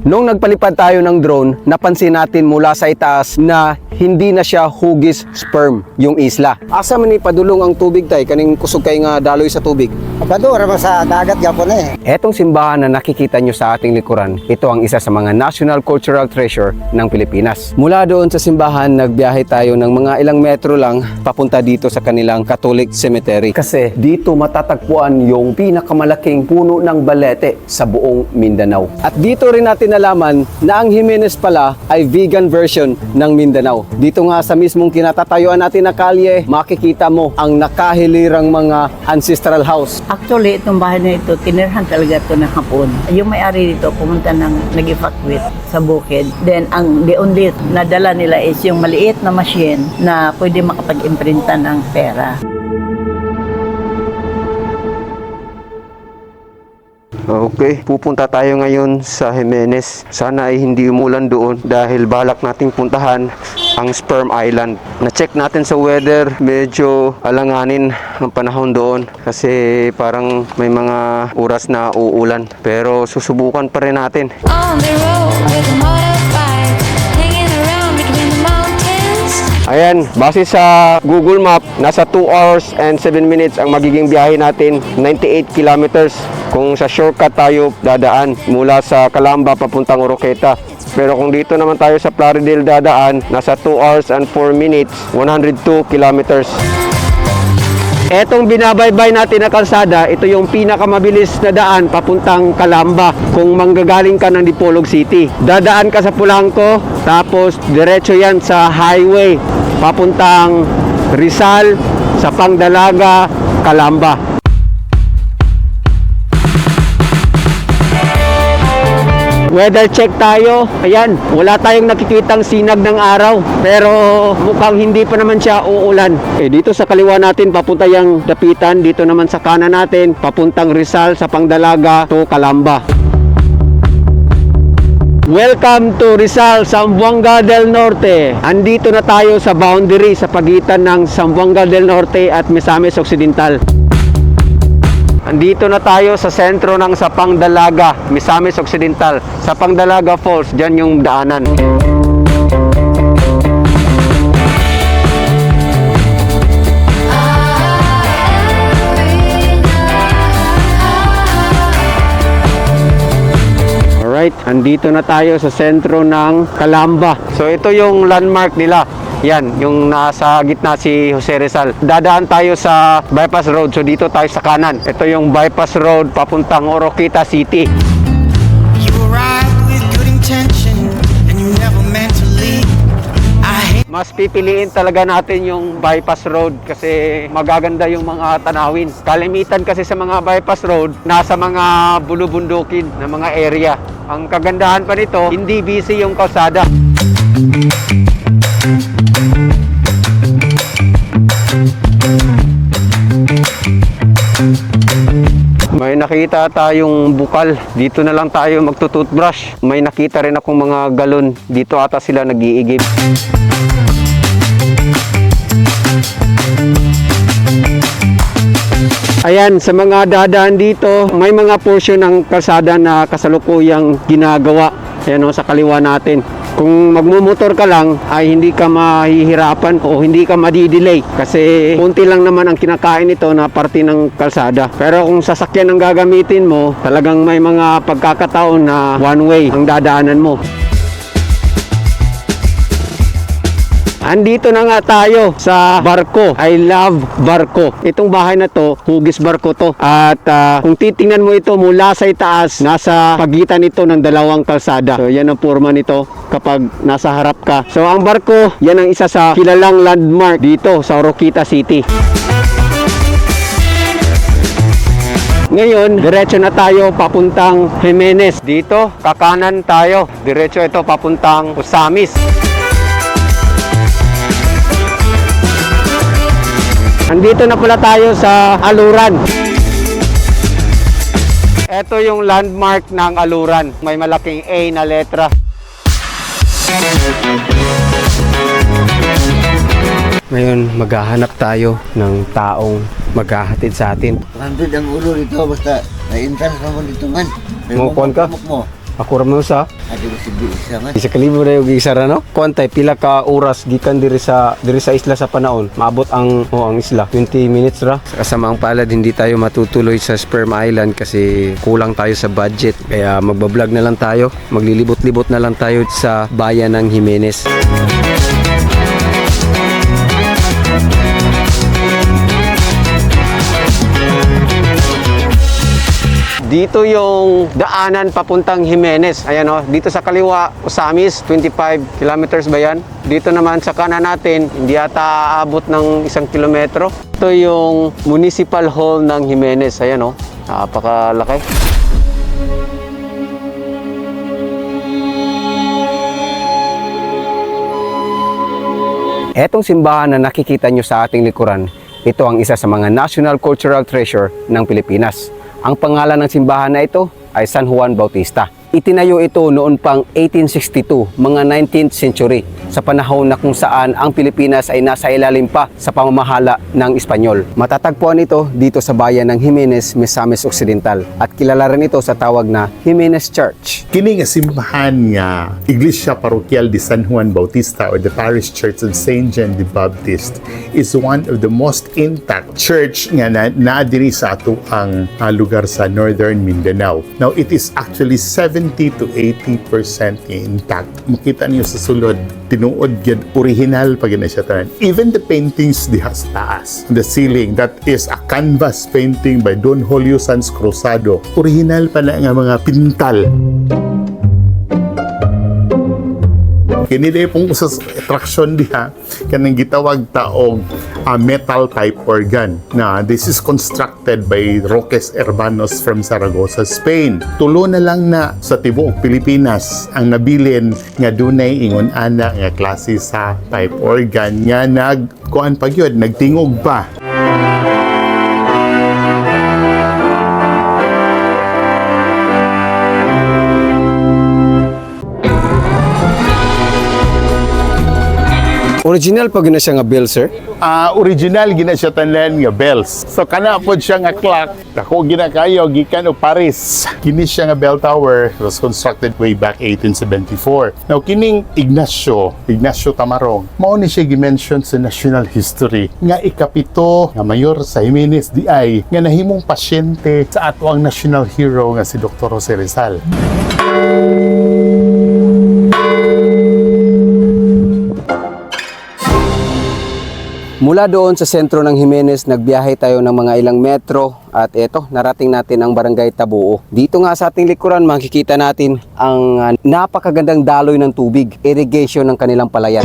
Nung nagpalipad tayo ng drone, napansin natin mula sa itaas na hindi na siya hugis sperm yung isla. Asa man ni padulong ang tubig tay kaning kusog kay nga daloy sa tubig. Padura ba sa dagat gapon eh. Etong simbahan na nakikita nyo sa ating likuran, ito ang isa sa mga National Cultural Treasure ng Pilipinas. Mula doon sa simbahan, nagbiyahe tayo ng mga ilang metro lang papunta dito sa kanilang Catholic Cemetery. Kasi dito matatagpuan yung pinakamalaking puno ng balete sa buong Mindanao. At dito rin natin nalaman na ang Jimenez pala ay vegan version ng Mindanao. Dito nga sa mismong kinatatayuan natin na kalye, makikita mo ang nakahilirang mga ancestral house Actually, itong bahay na ito, tinirhan talaga ito ng hapon. Yung may-ari dito, pumunta ng nag-evacuate sa bukid. Then, ang the only nadala nila is yung maliit na machine na pwede makapag-imprinta ng pera. Okay, pupunta tayo ngayon sa Jimenez. Sana ay hindi umulan doon dahil balak nating puntahan ang Sperm Island. Na-check natin sa weather, medyo alanganin ang panahon doon kasi parang may mga oras na uulan. Pero susubukan pa rin natin. On the road with a Ayan, base sa Google Map, nasa 2 hours and 7 minutes ang magiging biyahe natin, 98 kilometers. Kung sa shortcut tayo dadaan mula sa Calamba papuntang Oroqueta. Pero kung dito naman tayo sa Plaridel dadaan, nasa 2 hours and 4 minutes, 102 kilometers. Etong binabaybay natin na kalsada, ito yung pinakamabilis na daan papuntang Calamba kung manggagaling ka ng Dipolog City. Dadaan ka sa Pulangco, tapos diretso yan sa highway papuntang Rizal, sa Pangdalaga, Calamba. Weather check tayo. Ayan, wala tayong nakikitang sinag ng araw. Pero mukhang hindi pa naman siya uulan. Eh, dito sa kaliwa natin, papunta yung Dapitan. Dito naman sa kanan natin, papuntang Rizal, sa Pangdalaga, to Calamba. Welcome to Rizal, Zamboanga del Norte. Andito na tayo sa boundary sa pagitan ng Zamboanga del Norte at Misamis Occidental. Andito na tayo sa sentro ng Sapang Dalaga, Misamis Occidental. Sapang Dalaga Falls, dyan yung daanan. Alright, andito na tayo sa sentro ng Calamba. So ito yung landmark nila. Yan, yung nasa gitna si Jose Rizal. Dadaan tayo sa bypass road. So dito tayo sa kanan. Ito yung bypass road papuntang Oroquita City. Mas pipiliin talaga natin yung bypass road kasi magaganda yung mga tanawin. Kalimitan kasi sa mga bypass road, nasa mga bulubundukin na mga area. Ang kagandahan pa nito, hindi busy yung kalsada. May nakita tayong bukal. Dito na lang tayo magtututbrush. May nakita rin akong mga galon. Dito ata sila nag-iigib. Ayan, sa mga dadaan dito, may mga portion ng kalsada na kasalukuyang ginagawa. Ayan o, sa kaliwa natin. Kung magmumotor ka lang, ay hindi ka mahihirapan o hindi ka madidelay. Kasi kunti lang naman ang kinakain nito na parte ng kalsada. Pero kung sasakyan ang gagamitin mo, talagang may mga pagkakataon na one way ang dadaanan mo. Andito na nga tayo sa barko. I love barko. Itong bahay na to, hugis barko to. At ah, kung titingnan mo ito mula sa itaas, nasa pagitan ito ng dalawang kalsada. So yan ang forma nito kapag nasa harap ka. So ang barko, yan ang isa sa kilalang landmark dito sa Oroquita City. Ngayon, diretso na tayo papuntang Jimenez. Dito, kakanan tayo. Diretso ito papuntang Usamis. Andito na pala tayo sa Aluran. Ito yung landmark ng Aluran. May malaking A na letra. Ngayon, maghahanap tayo ng taong maghahatid sa atin. Nandun ang ulo dito basta na-entrance naman dito man. May Mukuan ka? mamamok mo. Ako ra mo sa Adi ko si Bisa man. isa kalibo na yung gisara no. Kuantay pila ka oras gikan diri sa diri sa isla sa panaon. Maabot ang oh, ang isla 20 minutes ra. Sa kasamaang palad hindi tayo matutuloy sa Sperm Island kasi kulang tayo sa budget. Kaya magbablog na lang tayo. Maglilibot-libot na lang tayo sa bayan ng Jimenez. Dito yung daanan papuntang Jimenez. Ayan o, dito sa kaliwa, Usamis, 25 kilometers ba yan? Dito naman sa kanan natin, hindi ata aabot ng isang kilometro. Ito yung Municipal Hall ng Jimenez. Ayan o, napakalaki. Etong simbahan na nakikita nyo sa ating likuran, ito ang isa sa mga National Cultural Treasure ng Pilipinas. Ang pangalan ng simbahan na ito ay San Juan Bautista. Itinayo ito noon pang 1862, mga 19th century, sa panahon na kung saan ang Pilipinas ay nasa ilalim pa sa pamamahala ng Espanyol. Matatagpuan ito dito sa bayan ng Jimenez, Misamis Occidental at kilala rin ito sa tawag na Jimenez Church. Kini nga simbahan nga Iglesia Paroquial de San Juan Bautista or the Parish Church of Saint John the Baptist is one of the most intact church nga na, na sa ato ang ah, lugar sa Northern Mindanao. Now it is actually 70 to 80% intact. Makita niyo sa sulod tinuod gyud original pag na siya tanan. Even the paintings diha sa taas, the ceiling that is a canvas painting by Don Julio Sanz Cruzado. Original pa na nga mga pintal. Kini day pong sa attraction diha kanang gitawag taog a metal type organ na this is constructed by Roques Hermanos from Zaragoza, Spain. Tulo na lang na sa tibuok Pilipinas ang nabilin nga dunay ingon ana nga klase sa pipe organ nga nag kuan pa gyud nagtingog pa Original pag na siya nga bill, sir. Ah, original gina siya tanan nga bells. So kana pod siya nga clock. Dako gina kayo gikan og Paris. Kini siya nga bell tower was constructed way back 1874. Now kining Ignacio, Ignacio Tamarong, mao ni siya gimension sa national history nga ikapito nga mayor sa Jimenez DI nga nahimong pasyente sa ato ang national hero nga si Dr. Jose Rizal. Mula doon sa sentro ng Jimenez, nagbiyahe tayo ng mga ilang metro at eto, narating natin ang barangay Tabuo. Dito nga sa ating likuran, makikita natin ang ah, napakagandang daloy ng tubig, irrigation ng kanilang palayan.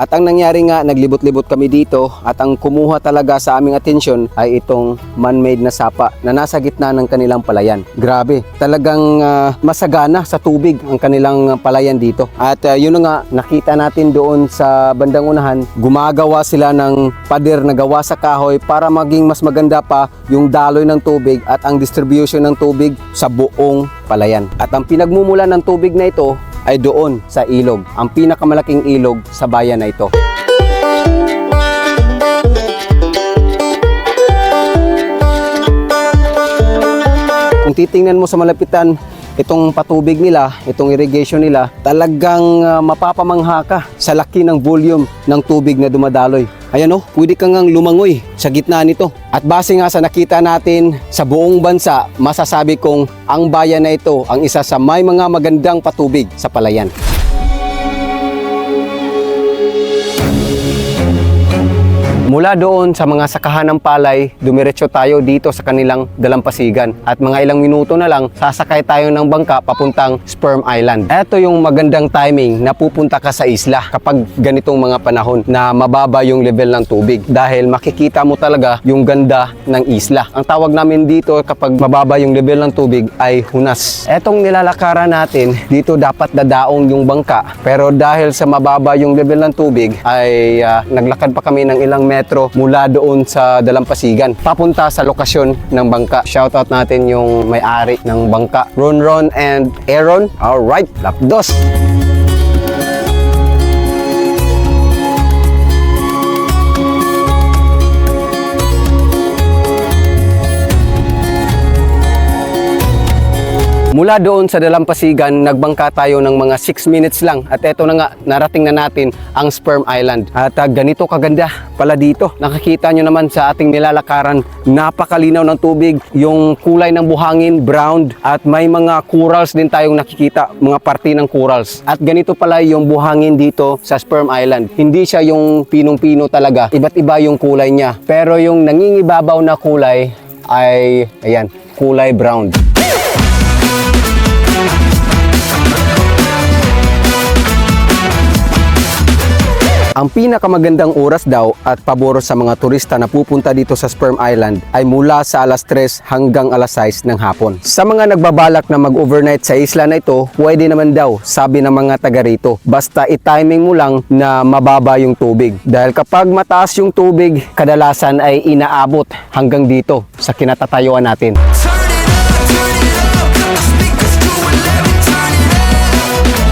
At ang nangyari nga, naglibot-libot kami dito at ang kumuha talaga sa aming atensyon ay itong man-made na sapa na nasa gitna ng kanilang palayan. Grabe, talagang ah, masagana sa tubig ang kanilang palayan dito. At ah, yun nga, nakita natin doon sa bandang unahan, gumagawa sila ng pader na gawa sa kahoy para maging mas maganda pa yung daloy ng tubig at ang distribution ng tubig sa buong palayan. At ang pinagmumula ng tubig na ito ay doon sa ilog, ang pinakamalaking ilog sa bayan na ito. Kung titingnan mo sa malapitan, itong patubig nila, itong irrigation nila, talagang ah, mapapamangha ka sa laki ng volume ng tubig na dumadaloy. Ayan oh, pwede kang ngang lumangoy sa gitna nito. At base nga sa nakita natin sa buong bansa, masasabi kong ang bayan na ito ang isa sa may mga magandang patubig sa palayan. Mula doon sa mga sakahan ng palay, dumiretso tayo dito sa kanilang dalampasigan. At mga ilang minuto na lang, sasakay tayo ng bangka papuntang Sperm Island. Ito yung magandang timing na pupunta ka sa isla kapag ganitong mga panahon na mababa yung level ng tubig. Dahil makikita mo talaga yung ganda ng isla. Ang tawag namin dito kapag mababa yung level ng tubig ay hunas. Etong nilalakaran natin, dito dapat dadaong yung bangka. Pero dahil sa mababa yung level ng tubig, ay ah, naglakad pa kami ng ilang metro mula doon sa Dalampasigan papunta sa lokasyon ng bangka. Shoutout natin yung may-ari ng bangka, Ron Ron and Aaron. Alright, lapdos! Mula doon sa Dalampasigan, nagbangka tayo ng mga 6 minutes lang. At eto na nga, narating na natin ang Sperm Island. At ah, ganito kaganda pala dito. Nakakita nyo naman sa ating nilalakaran, napakalinaw ng tubig. Yung kulay ng buhangin, brown. At may mga corals din tayong nakikita, mga parte ng corals. At ganito pala yung buhangin dito sa Sperm Island. Hindi siya yung pinong-pino talaga. Iba't iba yung kulay niya. Pero yung nangingibabaw na kulay ay, ayan, kulay brown. Ang pinakamagandang oras daw at pabor sa mga turista na pupunta dito sa Sperm Island ay mula sa alas 3 hanggang alas 6 ng hapon. Sa mga nagbabalak na mag-overnight sa isla na ito, pwede naman daw, sabi ng mga taga rito. Basta i-timing mo lang na mababa yung tubig. Dahil kapag mataas yung tubig, kadalasan ay inaabot hanggang dito sa kinatatayuan natin.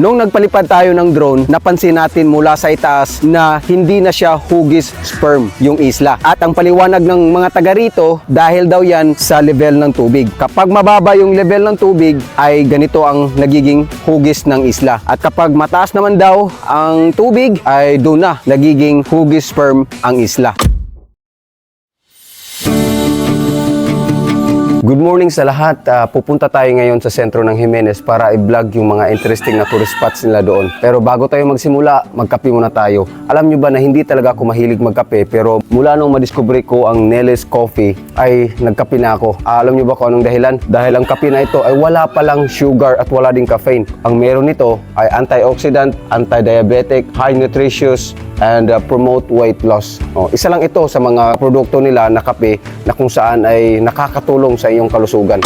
Nung nagpalipad tayo ng drone, napansin natin mula sa itaas na hindi na siya hugis sperm yung isla. At ang paliwanag ng mga taga rito, dahil daw yan sa level ng tubig. Kapag mababa yung level ng tubig, ay ganito ang nagiging hugis ng isla. At kapag mataas naman daw ang tubig, ay doon na nagiging hugis sperm ang isla. Good morning sa lahat. Ah, pupunta tayo ngayon sa sentro ng Jimenez para i-vlog yung mga interesting na tourist spots nila doon. Pero bago tayo magsimula, magkape muna tayo. Alam nyo ba na hindi talaga ako mahilig magkape pero mula nung madiscover ko ang Neles Coffee ay nagkape na ako. Ah, alam nyo ba kung anong dahilan? Dahil ang kape na ito ay wala palang sugar at wala ding caffeine. Ang meron nito ay antioxidant, anti-diabetic, high nutritious, and uh, promote weight loss. Oh, isa lang ito sa mga produkto nila na kape na kung saan ay nakakatulong sa iyong kalusugan.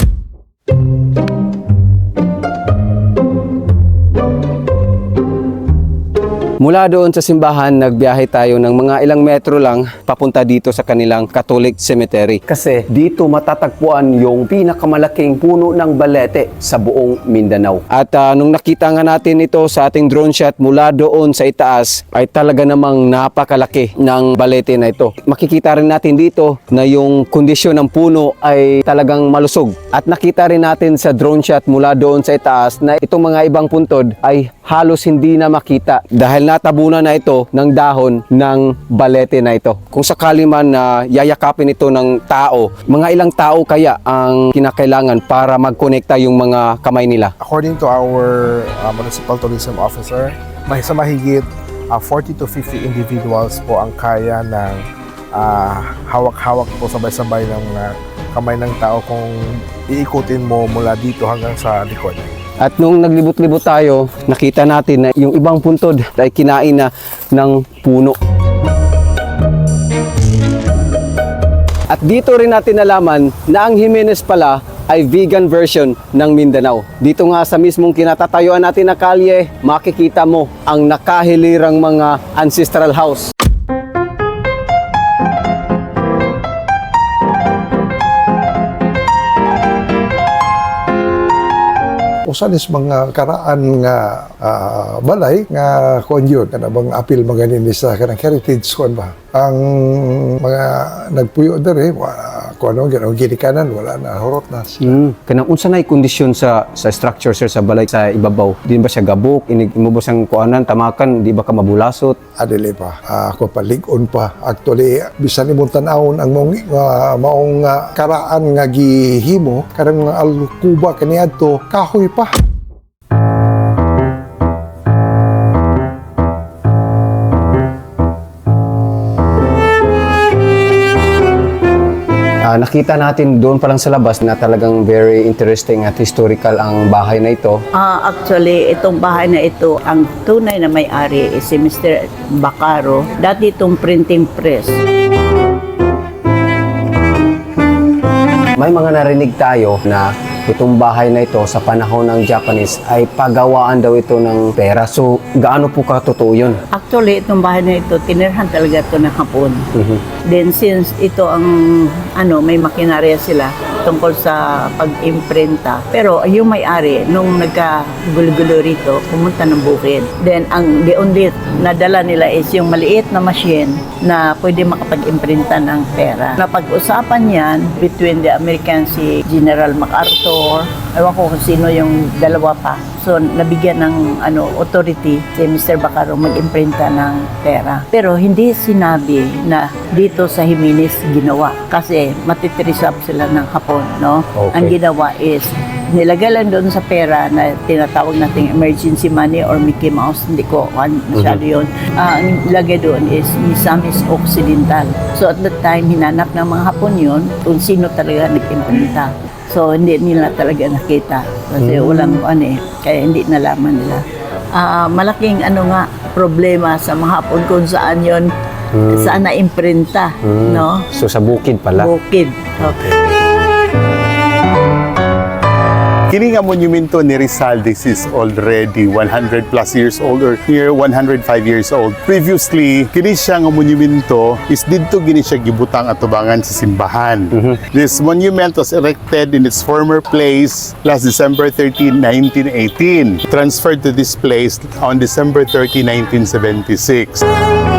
Mula doon sa simbahan, nagbiyahe tayo ng mga ilang metro lang papunta dito sa kanilang Catholic Cemetery. Kasi dito matatagpuan yung pinakamalaking puno ng balete sa buong Mindanao. At ah, nung nakita nga natin ito sa ating drone shot mula doon sa itaas, ay talaga namang napakalaki ng balete na ito. Makikita rin natin dito na yung kondisyon ng puno ay talagang malusog. At nakita rin natin sa drone shot mula doon sa itaas na itong mga ibang puntod ay halos hindi na makita dahil natabunan na ito ng dahon ng balete na ito. Kung sakali man na yayakapin ito ng tao, mga ilang tao kaya ang kinakailangan para magkonekta yung mga kamay nila? according to our uh, municipal tourism officer, may sa mahigit uh, 40 to 50 individuals po ang kaya ng uh, hawak-hawak po sabay-sabay ng mga kamay ng tao kung iikutin mo mula dito hanggang sa likod. At nung naglibot-libot tayo, nakita natin na yung ibang puntod ay kinain na ng puno. At dito rin natin nalaman na ang Jimenez pala ay vegan version ng Mindanao. Dito nga sa mismong kinatatayuan natin na kalye, makikita mo ang nakahilirang mga ancestral house. Usan is mga karaan nga ah, balay nga kon yun. Kana bang apil maganin ni sa kanang heritage kon ba? Ang mga nagpuyo dere wa kuno ano gyud ginikanan wala na horot na Hmm. Kanang unsa nay kondisyon sa sa structure sir sa balay sa ibabaw? Di ba siya gabok? Ba siyang kuanan tamakan? Di ba ka mabulasot? adili pa Ah, ako paligon pa actually bisan imong tan-awon ang maong nga maong nga karaan nga gihimo karang alkuba kaniadto kahoy pa Ah, nakita natin doon pa lang sa labas na talagang very interesting at historical ang bahay na ito. Ah, actually, itong bahay na ito, ang tunay na may-ari is si Mr. Bacaro. Dati itong printing press. May mga narinig tayo na itong bahay na ito sa panahon ng Japanese ay pagawaan daw ito ng pera. So, gaano po katotoo yun? Actually, itong bahay na ito, tinirhan talaga ito ng hapon. Mhm. Then since ito ang ano may makinarya sila, tungkol sa pag-imprenta. Pero yung may-ari, nung nagka-gulo-gulo rito, pumunta ng bukid. Then, ang the only nadala nila is yung maliit na machine na pwede makapag-imprenta ng pera. Napag-usapan yan between the American si General MacArthur, ewan ko kung sino yung dalawa pa. So, nabigyan ng ano authority si Mr. Bacaro mag-imprenta ng pera. Pero hindi sinabi na dito sa Jimenez ginawa. Kasi matitrisap sila ng hapon, no? Okay. Ang ginawa is nilagay lang doon sa pera na tinatawag nating emergency money or Mickey Mouse, hindi ko kan masyado yun. Ah, ang lagay doon is Misamis Occidental. So at that time, hinanap ng mga Hapon yun kung sino talaga nag-imprenta. So hindi nila talaga nakita kasi walang ano eh, kaya hindi nalaman nila. Ah, malaking ano nga problema sa mga Hapon kung saan yon saan na imprenta, no? So sa bukid pala. Bukid. Okay. Kini nga monumento ni Rizal, this is already 100 plus years old or near 105 years old. Previously, kini siya nga monumento is didto gini siya gibutang atubangan sa simbahan. This monument was erected in its former place last December 13, 1918. Transferred to this place on December 30, 1976.